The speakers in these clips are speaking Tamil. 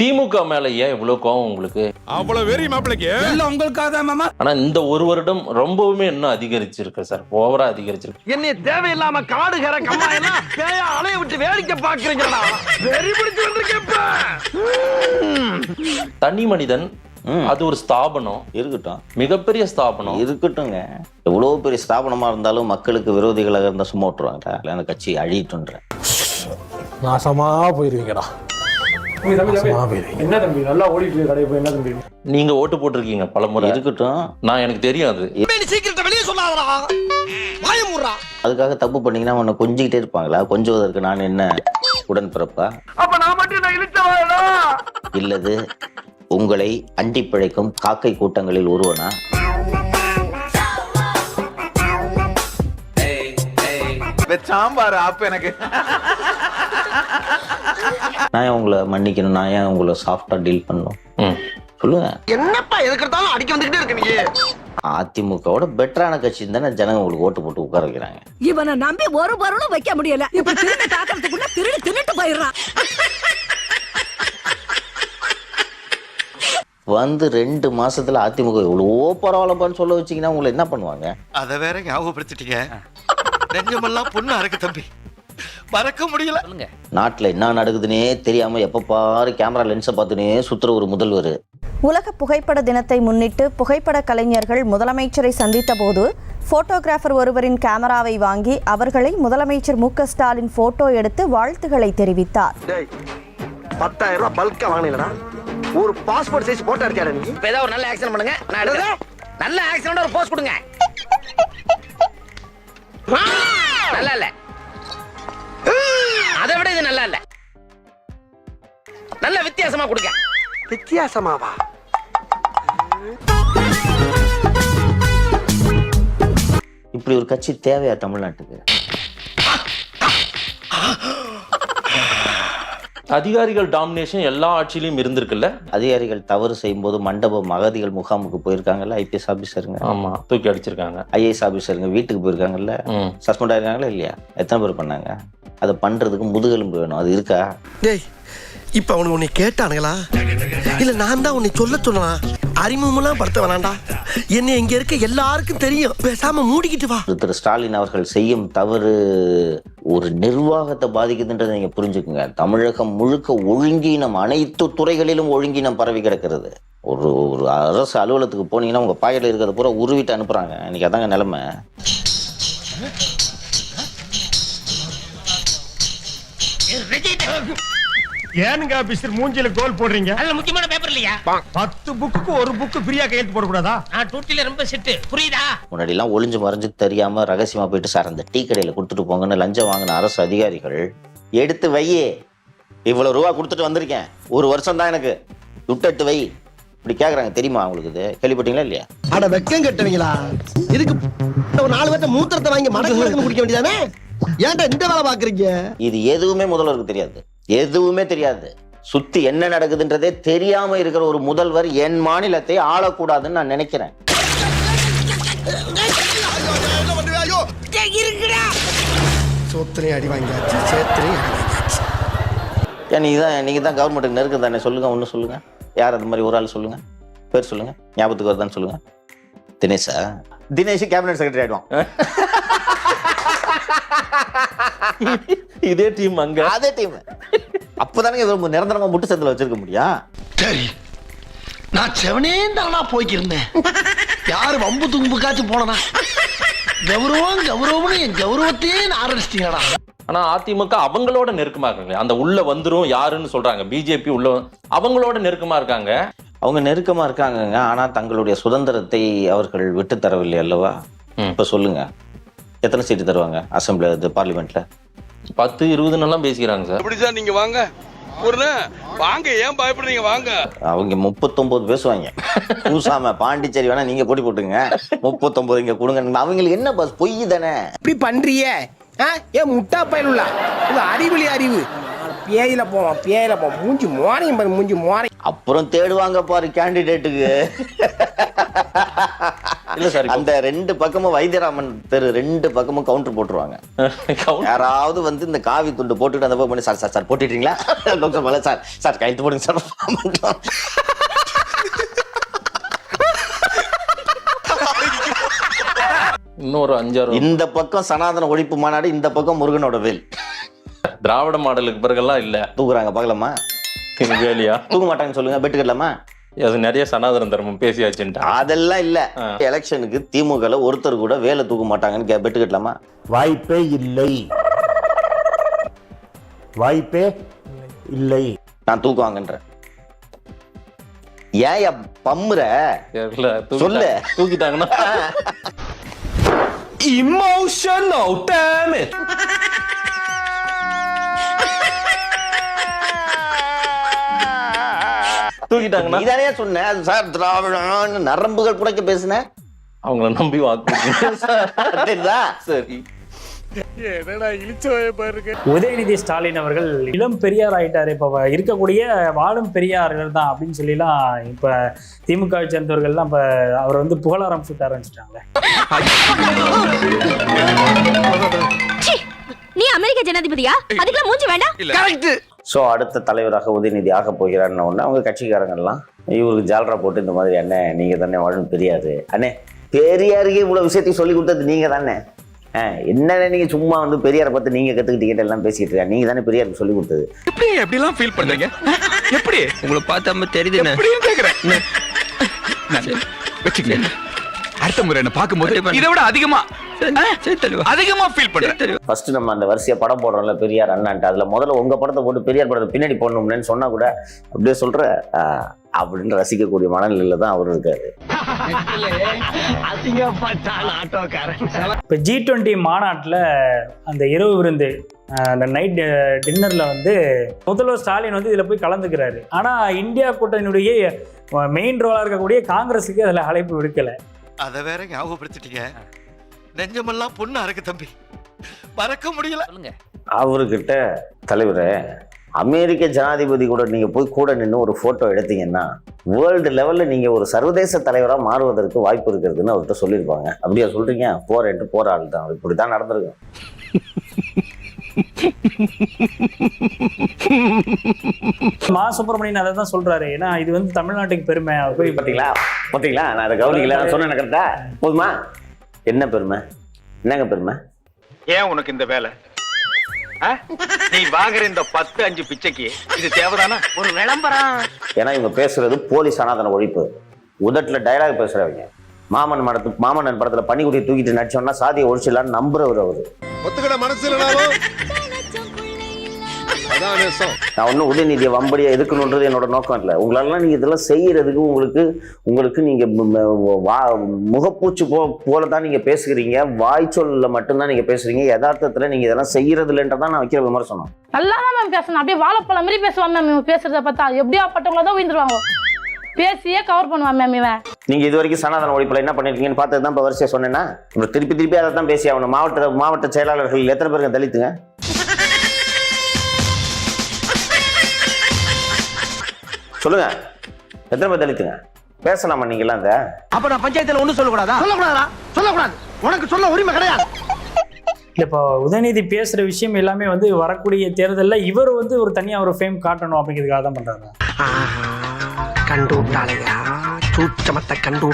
திமுக மேல ஏன் இவ்வளவு கோவம் உங்களுக்கு? அவ்வளவு வெறி மாப்பிளைக்கு? எல்லாம் உங்களுக்காக தான் மாமா. ஆனா இந்த ஒரு வருடம் ரொம்பவுமே இன்னும் அதிகரிச்சிருக்கு சார். ஓவரா அதிகரிச்சிருக்கு. என்னைய தேவையில்லாம காடுகிற கம்மாயெல்லாம் பேய அலைய விட்டு வேடிக்கை பாக்குறீங்களா வெறி பிடிச்சு வந்திருக்கேப்ப தனி மனிதன் அது ஒரு ஸ்தாபனம். இருக்கட்டும். மிகப்பெரிய ஸ்தாபனம். இருக்கட்டுங்க எவ்வளோ பெரிய ஸ்தாபனமா இருந்தாலும் மக்களுக்கு விரோதிகளாக இருந்தால் சும்மா விட்டுருவாங்க. அந்த கட்சி அழிட்டுன்றேன் நாசமா போயிருவீங்கடா. என்ன தம்பி நல்லா ஓடிட்டு கடை போய் என்ன தம்பி? நீங்க ஓட்டு போட்டிருக்கீங்க பலமுறை இருக்கட்டும். நான் எனக்கு தெரியும் அது அதுக்காக தப்பு பண்ணீங்கன்னா அவனை கொஞ்சிக்கிட்டே இருப்பாங்களா? கொஞ்சுவதற்கு நான் என்ன உடன்பிறப்பா? அப்ப நான் மட்டும் இல்லது உங்களை அண்டி பிழைக்கும் காக்கை கூட்டங்களில் ஒருவனா? சாம்பார் ஆப்பு எனக்கு. நான் ஏன் உங்களை மன்னிக்கணும்? நான் ஏன் உங்களை சாஃப்டா டீல் பண்ணணும்? ம். சொல்லுங்க. என்னப்பா எதுக்கெடுத்தாலும் அடிக்க வந்துகிட்டே இருக்க நீ. அதிமுகவோட பெட்டரான கட்சி தானே ஜனங்க உங்களுக்கு ஓட்டு போட்டு உட்கார வைக்கிறாங்க. இவனை நம்பி ஒரு பொருளும் வைக்க முடியல. இப்ப திரும்பி தாக்கிறதுக்குள்ள திருடி தின்னுட்டு போயிடுறான். வந்து ரெண்டு மாசத்துல அதிமுக எவ்வளவோ பரவாயில்லப்பான்னு சொல்ல வச்சீங்கன்னா உங்களை என்ன பண்ணுவாங்க? அத வேற ஞாபகப்படுத்திட்டீங்க. நெஞ்சமெல்லாம் பொண்ணா இருக்கு தம்பி. மறக்க முடியல. நாட்டுல என்ன நடக்குதுன்னே தெரியாம எப்ப பாரு கேமரா லென்ஸை பார்த்துனே சுத்துற ஒரு முதல்வர். உலக புகைப்பட தினத்தை முன்னிட்டு புகைப்பட கலைஞர்கள் முதலமைச்சரை சந்தித்த போது போட்டோகிராஃபர் ஒருவரின் கேமராவை வாங்கி அவர்களை முதலமைச்சர் மு க ஸ்டாலின் போட்டோ எடுத்து வாழ்த்துக்களை தெரிவித்தார். பத்தாயிரம் ரூபாய் பல்கா வாங்கினீங்களா ஒரு பாஸ்போர்ட் சைஸ் போட்டோ இருக்காரு இப்ப ஏதாவது ஒரு நல்ல ஆக்ஷன் பண்ணுங்க நான் நல்ல ஆக்ஷனோட ஒரு போஸ்ட் கொடுங்க. நல்லா இல்ல. அதை விட இது நல்லா இல்ல. நல்ல வித்தியாசமா கொடுங்க. வித்தியாசமாவா? இப்படி ஒரு கட்சி தேவையா தமிழ்நாட்டுக்கு? அதிகாரிகள் டாமினேஷன் எல்லா ஆட்சியிலும் இருந்திருக்குல்ல? அதிகாரிகள் தவறு செய்யும்போது மண்டபம் அகதிகள் முகாமுக்கு போயிருக்காங்கல்ல ஐபிஎஸ் ஆபீசருங்க ஆமா தூக்கி அடிச்சிருக்காங்க. ஐஏஎஸ் ஆபீசருங்க வீட்டுக்கு போயிருக்காங்கல்ல ம். சஸ்பெண்ட் ஆயிருக்காங்களா இல்லையா? எத்தனை பேர் பண்ணாங்க? அதை பண்றதுக்கு முதுகெலும்பு வேணும் அது இருக்கா? டேய் இப்ப அவனுக்கு உன்னை கேட்டானுங்களா? இல்ல நான் தான் உன்னை சொல்ல சொன்னா அறிமுகமெல்லாம் படுத்த வேணாண்டா. என்ன இங்க இருக்க எல்லாருக்கும் தெரியும். பேசாம மூடிக்கிட்டு வா. திரு ஸ்டாலின் அவர்கள் செய்யும் தவறு ஒரு நிர்வாகத்தை பாதிக்குதுன்றதை நீங்க புரிஞ்சுக்குங்க. தமிழகம் முழுக்க ஒழுங்கீனம் அனைத்து துறைகளிலும் ஒழுங்கீனம் பரவி கிடக்கிறது. ஒரு ஒரு அரசு அலுவலகத்துக்கு போனீங்கன்னா உங்க பாக்கெட்ல இருக்கிறத பூரா உருவிட்டு அனுப்புறாங்க. இன்னைக்கு அதாங்க நிலைமை. ஏனுங்க ஆபீசர் மூஞ்சில கோல் போடுறீங்க? அதுல முக்கியமான பேப்பர் இல்லையா? பத்து புக்கு ஒரு புக்கு ஃப்ரீயா கையெழுத்து போடக்கூடாதா? நான் டூட்டில ரொம்ப செட்டு புரியுதா? முன்னாடி எல்லாம் ஒளிஞ்சு மறைஞ்சு தெரியாம ரகசியமா போயிட்டு சார் அந்த டீ கடையில கொடுத்துட்டு போங்கன்னு லஞ்சம் வாங்கின அரசு அதிகாரிகள் எடுத்து வையே இவ்வளவு ரூபா கொடுத்துட்டு வந்திருக்கேன். ஒரு வருஷம் தான் எனக்கு. விட்டு வை இப்படி கேக்குறாங்க தெரியுமா உங்களுக்கு இது? கேள்விப்பட்டீங்களா இல்லையா? அட வெக்கம் கட்டுவீங்களா? இதுக்கு ஒரு நாலு பேர்த்த மூத்திரத்தை வாங்கி மடக்கு மடக்கு குடிக்க வேண்டியதானே? ஏன்டா இந்த வேலை பாக்குறீங்க? இது எதுவுமே முதல்வருக்கு தெரியாது. எதுவுமே தெரியாது. சுத்தி என்ன நடக்குதுன்றதே தெரியாம இருக்கிற ஒரு முதல்வர் என் மாநிலத்தை ஆளக்கூடாதுன்னு நான் நினைக்கிறேன். சோத்திரையும் அடி வாங்கியாச்சு சேத்திரையும் அடி வாங்கியாச்சு. ஏன் நீங்க தான் நீங்க தான் கவர்மெண்ட்டுக்கு நெருக்கம் தானே? சொல்லுங்க ஒன்று சொல்லுங்க. யார் அது மாதிரி ஒரு ஆள் சொல்லுங்க? பேர் சொல்லுங்க. ஞாபகத்துக்கு வருதான்னு சொல்லுங்க. தினேஷா? தினேஷ் கேபினட் செக்ரட்டரி ஆயிடுவான். இதே டீம் அங்க. அதே டீம் அப்பதானே இவர் நிரந்தரமா முட்டு சந்தில வச்சிருக்க முடியும் சரி. நான் செவனே தானா போய்க்கிருந்தேன். யாரு வம்பு தும்புக்காச்சும் போனனா? கௌரவம் கௌரவம்னு என் கௌரவத்தையே ஆரம்பிச்சிட்டீங்கடா. ஆனா அதிமுக அவங்களோட நெருக்கமா இருக்காங்க அந்த உள்ள வந்துரும் யாருன்னு சொல்றாங்க. பிஜேபி உள்ள அவங்களோட நெருக்கமா இருக்காங்க? அவங்க நெருக்கமா இருக்காங்கங்க. ஆனா தங்களுடைய சுதந்திரத்தை அவர்கள் விட்டு தரவில்லை அல்லவா. இப்ப சொல்லுங்க. எத்தனை சீட்டு தருவாங்க அசம்பிளி இது பார்லிமெண்ட்ல பத்து இருபதுன்னு எல்லாம் பேசிக்கிறாங்க சார். எப்படி சார் நீங்க வாங்க? ஒரு வாங்க ஏன் பயப்படுறீங்க? வாங்க. அவங்க முப்பத்தொன்பது பேசுவாங்க. பூசாம பாண்டிச்சேரி வேணா நீங்க போட்டி போட்டுங்க. முப்பத்தொன்பது இங்க கொடுங்க. அவங்களுக்கு என்ன பஸ் பொய் தானே. இப்படி பண்றிய? ஏன் முட்டா பயனுள்ள உங்க அறிவிலி அறிவு. பேயில போவான் பேயில போவான் மூஞ்சி மோரையும் பாரு மூஞ்சி மோரை. அப்புறம் தேடுவாங்க பாரு கேண்டிடேட்டுக்கு இல்ல சார் அந்த ரெண்டு பக்கமும் வைத்தியராமன் தெரு ரெண்டு பக்கமும் கவுண்டர் போட்டுருவாங்க. யாராவது வந்து இந்த காவி துண்டு போட்டுட்டு அந்த பக்கம் பண்ணி சார் சார் சார் போட்டுட்டீங்களா? டாக்டர் சார் சார் கையெழுத்து போடுங்க சார். இன்னொரு அஞ்சாறு. இந்த பக்கம் சனாதன ஒழிப்பு மாநாடு இந்த பக்கம் முருகனோட வேல். திராவிட மாடலுக்கு பிறகெல்லாம் இல்ல. தூக்குறாங்க பார்க்கலாமா? வேலியா தூக்க மாட்டாங்கன்னு சொல்லுங்க பெட்டு கட்டலாமா? அது நிறைய சனாதன தர்மம் பேசியாச்சுன்ட்டா அதெல்லாம் இல்ல. எலெக்ஷனுக்கு திமுகல ஒருத்தர் கூட வேலை தூக்க மாட்டாங்கன்னு கே- பெட்டு கட்டலாமா? வாய்ப்பே இல்லை. வாய்ப்பே இல்லை. நான் தூக்குவாங்கன்றேன். ஏன் பம்முற? சொல்லு. தூக்கிட்டாங்கன்னா Emotional damn it தூக்கிட்டாங்கன்னா நீதானே சொன்ன அது சார் திராவிடம் நரம்புகள் புடைக்க பேசுன? அவங்கள நம்பி வாக்கு சார். தெரியுதா? சரி உதயநிதி ஸ்டாலின் அவர்கள் இளம் பெரியார் ஆயிட்டாரு. இப்ப இருக்கக்கூடிய வாழும் பெரியார்கள் தான் அப்படின்னு சொல்லிலாம் இப்ப திமுக வை சேர்ந்தவர்கள்லாம் இப்ப அவர் வந்து புகழ ஆரம்பிச்சுட்டு ஆரம்பிச்சிட்டாங்க. நீ அமெரிக்க ஜனாதிபதியா? அதுக்கெல்லாம் மூஞ்சி வேண்டாம். ஸோ அடுத்த தலைவராக உதயநிதி ஆக போகிறாருன்னு ஒன்று அவங்க கட்சிக்காரங்கெல்லாம் இவருக்கு ஜால்ரா போட்டு இந்த மாதிரி அண்ணே நீங்கள் தானே வாழும் பெரியாரு அண்ணே பெரியாருக்கே இவ்வளோ விஷயத்தையும் சொல்லி கொடுத்தது நீங்கள் தானே. ஆ என்னண்ணே நீங்கள் சும்மா வந்து பெரியாரை பார்த்து நீங்கள் கற்றுக்கிட்டீங்க எல்லாம் பேசிக்கிட்டு இருக்கா நீங்கள் தானே பெரியாருக்கு சொல்லி கொடுத்தது? எப்படி எப்படிலாம் ஃபீல் பண்றீங்க? எப்படி? உங்களை பார்த்தா தெரியுது கேக்குறேன். வச்சுக்கங்க. அடுத்த முறை என்ன பார்க்கும்போது இதை விட அதிகமா அதிகமா ஃபீல் பண்றேன். ஃபர்ஸ்ட் நம்ம அந்த வரிசையை படம் போடுறோம்ல பெரியார் அண்ணான்ட்டு. அதில் முதல்ல உங்கள் படத்தை போட்டு பெரியார் படத்தை பின்னாடி போடணும்னு சொன்னால் கூட அப்படியே சொல்கிற அப்படின்னு ரசிக்கக்கூடிய மனநிலையில் தான் அவர் இருக்காரு. இப்ப ஜி டுவெண்ட்டி மாநாட்டில் அந்த இரவு விருந்து அந்த நைட் டின்னர்ல வந்து முதல்வர் ஸ்டாலின் வந்து இதுல போய் கலந்துக்கிறாரு. ஆனா இந்தியா கூட்டணியுடைய மெயின் ரோலா இருக்கக்கூடிய காங்கிரஸுக்கு அதுல அழைப்பு விடுக்கல. அத வேற ஞாபகப்படுத்திட்டீங்க. நெஞ்சமெல்லாம் பொண்ணு அறக்கு தம்பி. மறக்க முடியல. அவர்கிட்ட தலைவரே அமெரிக்க ஜனாதிபதி கூட நீங்க போய் கூட நின்று ஒரு போட்டோ எடுத்தீங்கன்னா வேர்ல்டு லெவல்ல நீங்க ஒரு சர்வதேச தலைவரா மாறுவதற்கு வாய்ப்பு இருக்கிறதுன்னு அவர்கிட்ட சொல்லியிருப்பாங்க. அப்படியா சொல்றீங்க? போறேன்ட்டு போற ஆள் தான். இப்படிதான் நடந்திருக்கும். மா சுப்பிரமணியன் அதை தான் சொல்றாரு. ஏன்னா இது வந்து தமிழ்நாட்டுக்கு பெருமை. போய் பாத்தீங்களா? பாத்தீங்களா? நான் அதை கவனிக்கல. நான் சொன்னேன் கரெக்டா? போதுமா? என்ன பெருமை? என்னங்க பெருமை? ஏன் உனக்கு இந்த வேலை? நீ வாங்குற இந்த பத்து அஞ்சு பிச்சைக்கு இது தேவைதானா? ஒரு விளம்பரம். ஏன்னா இவங்க பேசுறது போலி சனாதன ஒழிப்பு. உதட்டுல டயலாக் பேசுறவங்க. மாமன் மடத்து மாமன்னன் படத்துல பனிக்குடியை தூக்கிட்டு நடிச்சோம்னா சாதியை ஒழிச்சிடலான்னு நம்புறவர் அவரு. ஒத்துக்கிட மனசு இல்லைனாலும் நான் ஒன்றும் உதயநிதியை வம்படியா எதுக்கணுன்றது என்னோட நோக்கம் இல்லை. உங்களாலாம் நீங்க இதெல்லாம் செய்யறதுக்கு உங்களுக்கு உங்களுக்கு நீங்க வா- முகப்பூச்சு போ போல தான் நீங்க பேசுகிறீங்க வாய்ச்சொல்ல மட்டும்தான் நீங்க பேசுறீங்க. யதார்த்தத்துல நீங்க இதெல்லாம் செய்யறது இல்லைன்றதான் நான் வைக்கிற விமர்சனம். நல்லா தான் மேம் பேசணும். அப்படியே வாழைப்பழம் மாதிரி பேசுவான் மேம் பேசுறத பார்த்தா. எப்படியா பட்டவங்கள தான் விழுந்துருவாங்க பேசியே கவர் பண்ணுவான் மேம் இவன். நீங்க இது வரைக்கும் சனாதன ஒழிப்புல என்ன பண்ணிருக்கீங்கன்னு பார்த்தது தான் இப்போ வரிசையா சொன்னேன்னா? திருப்பி திருப்பி அதை தான் பேசி ஆகணும் மாவட்ட மாவட்ட செயலாளர்கள் எத்தனை பேருக்கு தலித்துங்க? சொல்லுங்க. எத்தனை பேர் தலித்துங்க? பேசலாமா நீங்களாம் இந்த அப்ப நான் பஞ்சாயத்துல ஒண்ணும் சொல்லக்கூடாதா? சொல்லக்கூடாதா சொல்லக்கூடாது. உனக்கு சொல்ல உரிமை கிடையாது. இப்போ உதயநிதி பேசுற விஷயம் எல்லாமே வந்து வரக்கூடிய தேர்தல்ல இவர் வந்து ஒரு தனியா ஒரு ஃபேம் காட்டணும் அப்படிங்கிறதுக்காக தான் பண்றாரு கண்டு விட்டாளையா சூச்சமத்தை கண்டு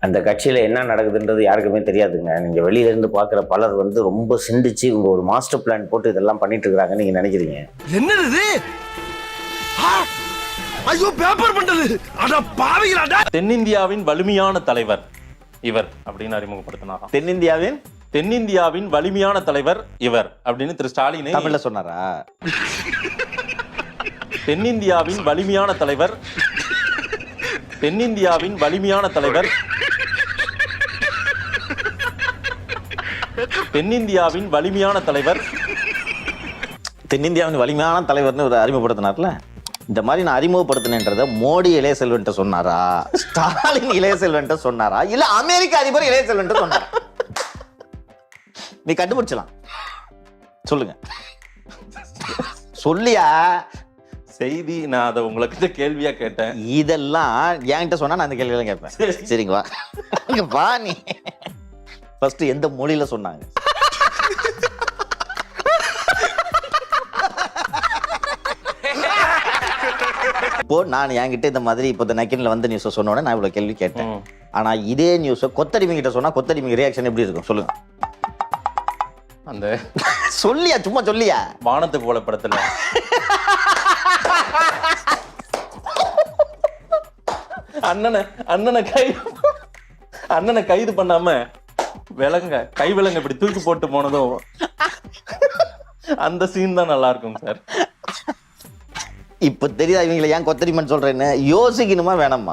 அந்த கட்சியில என்ன நடக்குதுன்றது யாருக்குமே தெரியாதுங்க. நீங்க வெளியில இருந்து பாக்குற பலர் வந்து ரொம்ப சிந்திச்சு இவங்க ஒரு மாஸ்டர் பிளான் போட்டு இதெல்லாம் பண்ணிட்டு இருக்காங்கன்னு நீங்க நினைக்கிறீங்க? என்னது இது? ஆ! ஐயோ பேப்பர் பண்டது அட பாவிகளாடா. தென்னிந்தியாவின் வலிமையான தலைவர் இவர் அப்படின்னு அறிமுகப்படுத்தினாராம். தென்னிந்தியாவின்? தென்னிந்தியாவின் வலிமையான தலைவர் இவர் அப்படின்னு திரு ஸ்டாலினை தமிழ்ல சொன்னாரா? தென்னிந்தியாவின் வலிமையான தலைவர் தென்னிந்தியாவின் வலிமையான தலைவர். தென்னிந்தியாவின் வலிமையான தலைவர். தென்னிந்தியாவின் வலிமையான தலைவர்னு ஒரு அறிமுகப்படுத்தினார்ல? இந்த மாதிரி நான் அறிமுகப்படுத்தினேன்றத மோடி இளைய செல்வன்ட்ட சொன்னாரா? ஸ்டாலின் இளைய செல்வன்ட்ட சொன்னாரா? இல்ல அமெரிக்க அதிபர் இளைய செல்வன்ட்ட சொன்னாரா? நீ கண்டுபிடிச்சலாம் சொல்லுங்க. சொல்லியா? செய்தி நான் அதை உங்களுக்கு கேள்வியா கேட்டேன். இதெல்லாம் என்கிட்ட சொன்னா நான் அந்த கேள்வியெல்லாம் கேட்பேன். சரிங்க வா. இங்க வா நீ. ஃபர்ஸ்ட் எந்த மொழியில சொன்னாங்க? இப்போ நான் என்கிட்ட இந்த மாதிரி இப்போ நக்கின்ல வந்த நியூஸை சொன்னோட நான் இவ்வளவு கேள்வி கேட்டேன். ஆனா இதே நியூஸை கொத்தடிமை கிட்ட சொன்னா கொத்தடிமைக்கு ரியாக்ஷன் எப்படி இருக்கும்? சொல்லுங்க. அந்த சொல்லியா? சும்மா சொல்லியா? வானத்து போல படத்துல. அண்ணனை அண்ணனை கை அண்ணனை கைது பண்ணாம விலங்க கை விலங்க இப்படி தூக்கி போட்டு போனதும் அந்த சீன் தான் நல்லா இருக்கும் சார் இப்ப தெரியுதா இவங்களை ஏன் கொத்தடிமன் சொல்றேன்னு யோசிக்கணுமா வேணாமா?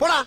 போடா